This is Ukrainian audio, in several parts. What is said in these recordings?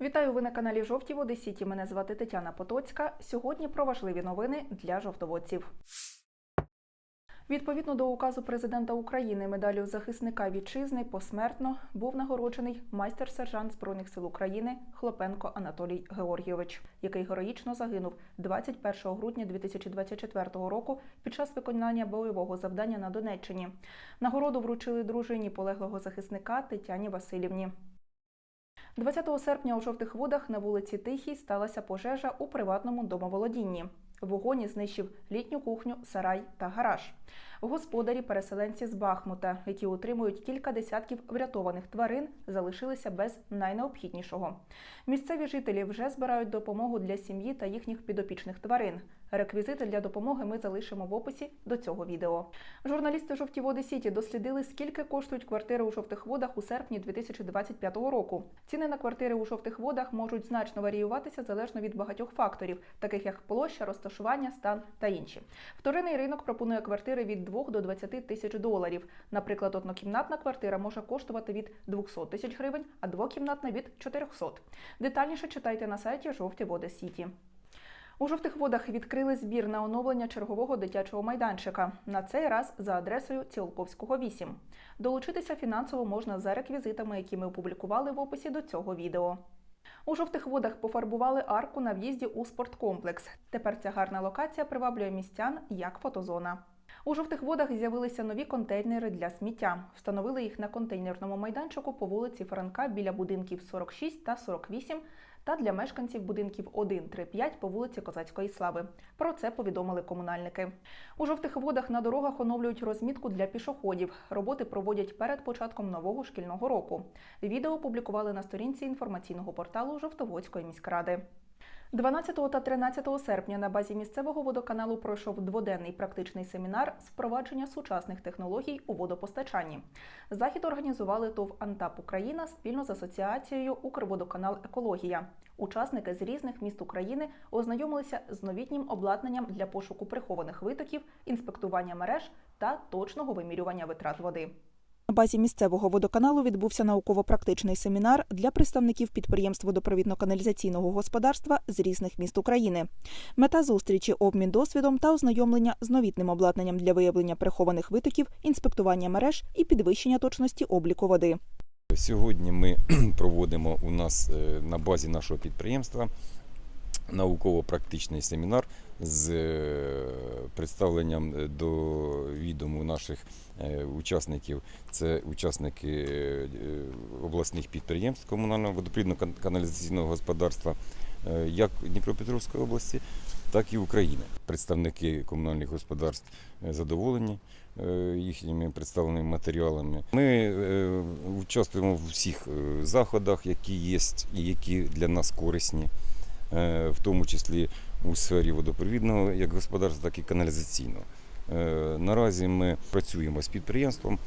Вітаю ви на каналі Жовті Води Сіті. Мене звати Тетяна Потоцька. Сьогодні про важливі новини для жовтоводців. Відповідно до указу президента України медаллю захисника вітчизни посмертно був нагороджений майстер-сержант Збройних сил України Хлопенко Анатолій Георгійович, який героїчно загинув 21 грудня 2024 року під час виконання бойового завдання на Донеччині. Нагороду вручили дружині полеглого захисника Тетяні Васильівні. 20 серпня у жовтих водах на вулиці Тихій сталася пожежа у приватному домоволодінні. Вогонь знищив літню кухню, сарай та гараж. Господарі, переселенці з Бахмута, які утримують кілька десятків врятованих тварин, залишилися без найнеобхіднішого. Місцеві жителі вже збирають допомогу для сім'ї та їхніх підопічних тварин. Реквізити для допомоги ми залишимо в описі до цього відео. Журналісти жовті води Сіті дослідили, скільки коштують квартири у жовтих водах у серпні 2025 року. Ціни на квартири у жовтих водах можуть значно варіюватися залежно від багатьох факторів, таких як площа, розташування, стан та інші. Вторинний ринок пропонує квартири від 2 до 20 тисяч доларів. Наприклад, однокімнатна квартира може коштувати від 200 тисяч гривень, а двокімнатна від 400. Детальніше читайте на сайті Жовті Води Сіті. У жовтих водах відкрили збір на оновлення чергового дитячого майданчика. На цей раз за адресою Цілковського 8. Долучитися фінансово можна за реквізитами, які ми опублікували в описі до цього відео. У жовтих водах пофарбували арку на в'їзді у спорткомплекс. Тепер ця гарна локація приваблює містян як фотозона. У жовтих водах з'явилися нові контейнери для сміття. Встановили їх на контейнерному майданчику по вулиці Франка біля будинків 46 та 48 та для мешканців будинків 1, 3, 5 по вулиці Козацької Слави. Про це повідомили комунальники. У жовтих водах на дорогах оновлюють розмітку для пішоходів. Роботи проводять перед початком нового шкільного року. Відео опублікували на сторінці інформаційного порталу Жовтоводської міськради. 12 та 13 серпня на базі місцевого водоканалу пройшов дводенний практичний семінар з впровадження сучасних технологій у водопостачанні. Захід організували ТОВ Антап Україна спільно з асоціацією Укрводоканал Екологія. Учасники з різних міст України ознайомилися з новітнім обладнанням для пошуку прихованих витоків, інспектування мереж та точного вимірювання витрат води. На базі місцевого водоканалу відбувся науково-практичний семінар для представників підприємств водопровідно-каналізаційного господарства з різних міст України. Мета зустрічі обмін досвідом та ознайомлення з новітним обладнанням для виявлення прихованих витоків, інспектування мереж і підвищення точності обліку води. Сьогодні ми проводимо у нас е, на базі нашого підприємства науково-практичний семінар з е, представленням е, до відому наших е, учасників. Це учасники обласних підприємств комунального водопровідно-каналізаційного господарства як Дніпропетровської області, так і України. Представники комунальних господарств задоволені їхніми представленими матеріалами. Ми участвуємо в всіх е, заходах, які є і які для нас корисні, в тому числі у сфері водопровідного як господарства, так і каналізаційного. Е, Наразі ми працюємо з підприємством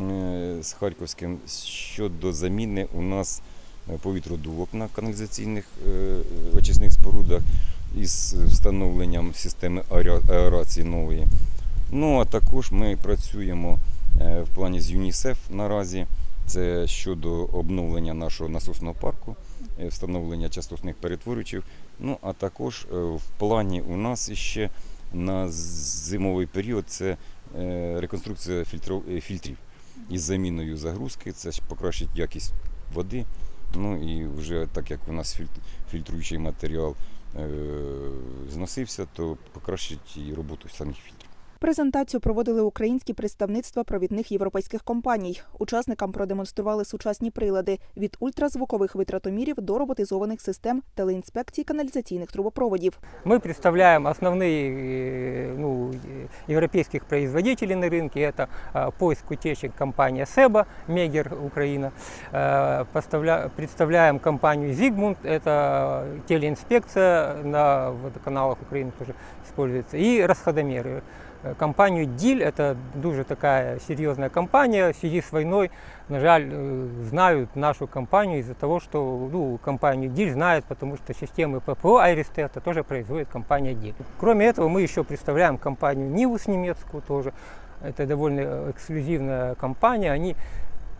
е, з Харківським щодо заміни у нас е, повітродувок на каналізаційних е, очисних спорудах із встановленням системи аера- аерації нової. Ну а також ми працюємо е, в плані з ЮНІСЕФ наразі. Це щодо обновлення нашого насосного парку, е, встановлення частотних перетворювачів. Ну а також е, в плані у нас ще на зимовий період це е, реконструкція е, фільтрів із заміною загрузки. Це покращить якість води. Ну і вже так як у нас фільтруючий матеріал е, зносився, то покращить і роботу самих фільтрів. Презентацію проводили українські представництва провідних європейських компаній. Учасникам продемонстрували сучасні прилади від ультразвукових витратомірів до роботизованих систем телеінспекції каналізаційних трубопроводів. Мы представляем основные э, ну, э, европейских производителей на рынке. Это э, поиск утечек компания Себа, Мегер, Украина. Э, поставля- Представляем компанию Зигмунд, это телеинспекция на водоканалах Украины тоже используется. И расходомеры. Э, Компанию Диль, это дуже такая серьезная компания, в связи с войной, на жаль, э, знают нашу компанию из-за того, что ну, компанию Диль знают, потому что системы ППО Айристета тоже производит компания Диль. Кроме этого, мы еще представляем компанию Нивус немецкую тоже. Это довольно э, эксклюзивная компания. Они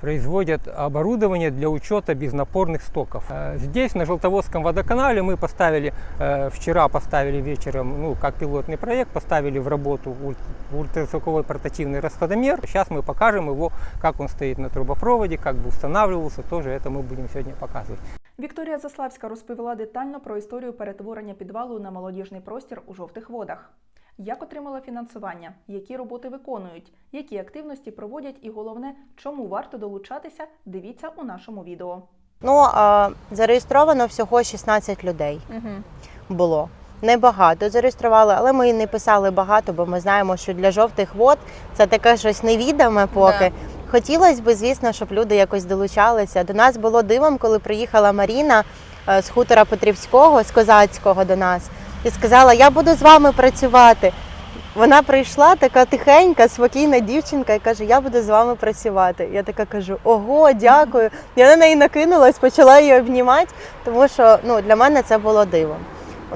производят оборудование для учета безнапорных стоков. Э, Здесь, на Желтоводском водоканале, мы поставили, э, вчера поставили вечером, ну, как пилотный проект, поставили в работу уль- ультразвуковой портативный расходомер. Сейчас мы покажем его, как он стоит на трубопроводе, как бы устанавливался, тоже это мы будем сегодня показывать. Вікторія Заславська розповіла детально про історію перетворення підвалу на молодіжний простір у жовтих водах. Як отримала фінансування, які роботи виконують, які активності проводять, і головне, чому варто долучатися, дивіться у нашому відео. Ну, а, зареєстровано всього 16 людей було. Небагато зареєстрували, але ми не писали багато, бо ми знаємо, що для жовтих вод це таке щось невідоме поки. Хотілося б, звісно, щоб люди якось долучалися. До нас було дивом, коли приїхала Маріна е, з хутора Петрівського, з Козацького до нас, і сказала: Я буду з вами працювати. Вона прийшла така тихенька, спокійна дівчинка і каже: Я буду з вами працювати. Я така кажу: Ого, дякую. Я на неї накинулась, почала її обнімати, тому що ну, для мене це було дивом.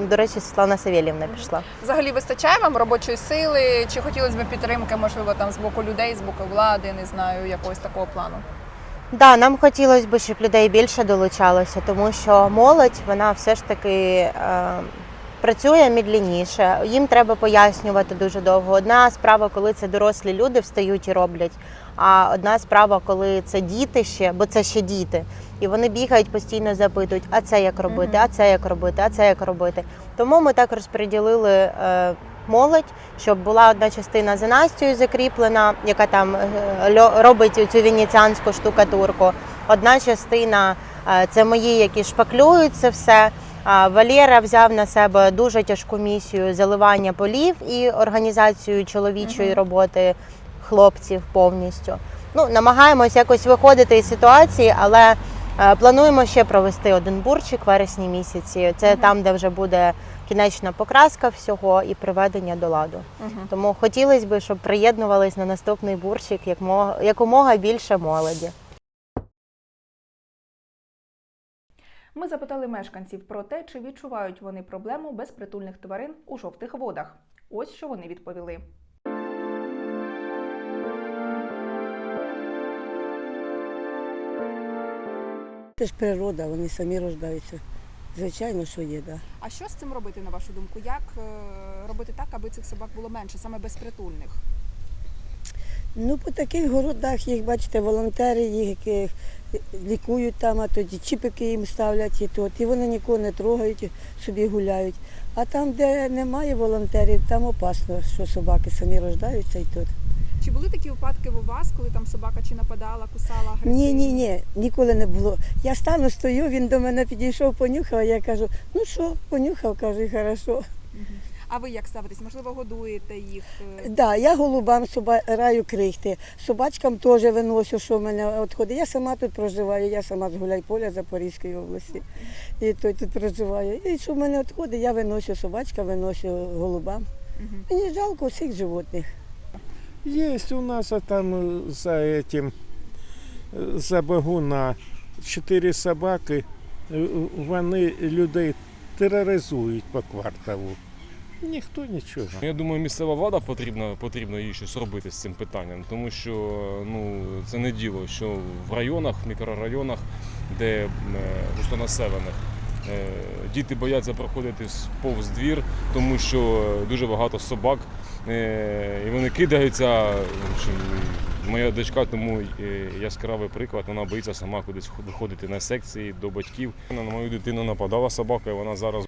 До речі, Світлана Савєлівна пішла. Взагалі вистачає вам робочої сили? Чи хотілося б підтримки, можливо, там з боку людей, з боку влади, не знаю, якогось такого плану? Да, нам хотілося б, щоб людей більше долучалося, тому що молодь вона все ж таки е, працює медленніше. Їм треба пояснювати дуже довго. Одна справа, коли це дорослі люди встають і роблять. А одна справа, коли це діти ще, бо це ще діти, і вони бігають постійно запитують, а це як робити, а це як робити, а це як робити. Тому ми так розподілили е, молодь, щоб була одна частина за Настю закріплена, яка там е, робить цю венеціанську штукатурку. Одна частина е, це мої, які шпаклюють це все. Валєра взяв на себе дуже тяжку місію заливання полів і організацію чоловічої роботи хлопців повністю. Ну, намагаємось якось виходити із ситуації, але е, плануємо ще провести один бурчик в вересні місяці. Це там, де вже буде кінечна покраска всього і приведення до ладу. Тому хотілося б, щоб приєднувались на наступний бурчик як мо- якомога більше молоді. Ми запитали мешканців про те, чи відчувають вони проблему безпритульних тварин у жовтих водах. Ось що вони відповіли. Це ж природа, вони самі рождаються. Звичайно, що є. Да. А що з цим робити, на вашу думку? Як е, робити так, аби цих собак було менше, саме безпритульних? Ну, по таких городах їх, бачите, волонтери їх лікують там, а тоді чіпики їм ставлять і тут. І вони нікого не трогають, собі гуляють. А там, де немає волонтерів, там опасно, що собаки самі рождаються і тут. Чи були такі випадки у вас, коли там собака чи нападала, кусала агресивно? Ні, ні, ні, ніколи не було. Я стану, стою, він до мене підійшов, понюхав, я кажу, ну що, понюхав, кажу, і хорошо. А ви як ставитесь? Можливо, годуєте їх? е, Да, я голубам собираю крихти, собачкам теж виношу, що в мене відходить. Я сама тут проживаю, я сама з Гуляйполя Запорізької області. І тут, тут проживаю. І що в мене відходить, я виношу собачка, виношу голубам. Мгм. Мені жалко всіх животних. Есть у нас а там э, за этим, э, за Багуна, чотири собаки, э, вони людей тероризують по кварталу. Ніхто нічого. Я думаю, місцева влада потрібно, потрібно їй щось робити з цим питанням, тому що ну, це не діло, що в районах, в мікрорайонах, де е, густонаселених, е, діти бояться проходити повз двір, тому що дуже багато собак, е, і вони кидаються. Моя дочка тому яскравий приклад, вона боїться сама кудись виходити на секції до батьків. На мою дитину нападала собака, і вона зараз